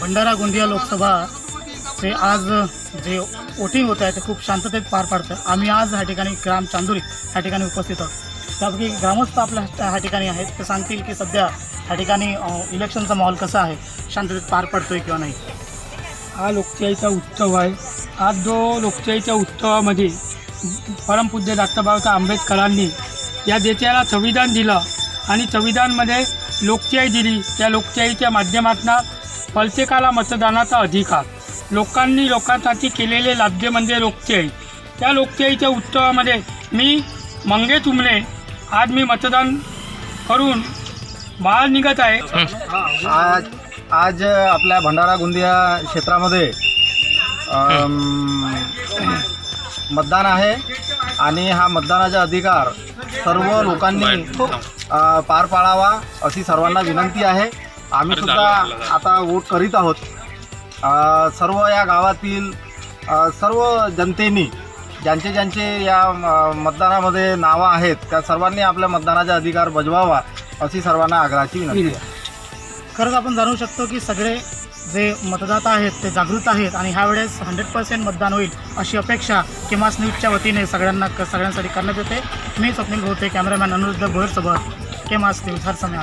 भंडारा गोंदिया लोकसभा ते आज जे वोटिंग होत आहे ते खूप शांततेत पार पाडतं आम्ही आज ह्या ठिकाणी ग्राम चांदुरी ह्या ठिकाणी उपस्थित आहोत. त्यापैकी ग्रामस्थ आपल्या ह्या ठिकाणी आहेत. ते सांगतील की सध्या ह्या ठिकाणी इलेक्शनचा माहोल कसा आहे? शांततेत पार पडतोय किंवा नाही? हा लोकशाहीचा उत्सव आहे. आज जो लोकशाहीच्या उत्सवामध्ये परमपूज्य डॉक्टरबाबासाहेब आंबेडकरांनी या देशाला संविधान दिलं आणि संविधानमध्ये लोकशाही दिली. त्या लोकशाहीच्या माध्यमातून प्रत्येकाला मतदानाचा अधिकार. लोकांनी लोकांसाठी केलेले लाभ्य म्हणजे लोकशाही. त्या लोकशाहीच्या उत्सवामध्ये मी मंगेश उमले आज मी मतदान करून बाहेर निघत आहे. आज आज आपल्या भंडारा गोंदिया क्षेत्रामध्ये अम, मतदान आहे आणि हा सर्वांचा अधिकार सर्व लोकांनी अ, पार पाडावा अशी सर्वांना विनंती आहे. आम्ही सुद्धा आता वोट करीत आहोत. सर्व या गावातील सर्व जनतेनी ज्यांचे ज्यांचे या मतदानामध्ये नावं आहेत त्या सर्वांनी आपल्या मतदानाचा अधिकार बजवावा अशी सर्वांना आग्रहाची विनंती आहे. खरंच आपण जाणू शकतो की सगळे जे मतदाता आहेत ते जागृत आहेत आणि ह्यावेळेस हंड्रेड पर्सेंट मतदान होईल अशी अपेक्षा किमास न्यूजच्या वतीने सगळ्यांना सगळ्यांसाठी करण्यात येते. मी स्वप्नील भोवते कॅमेरामॅन अनुरुद्ध भोईरसोबत केमास न्यूज हर समय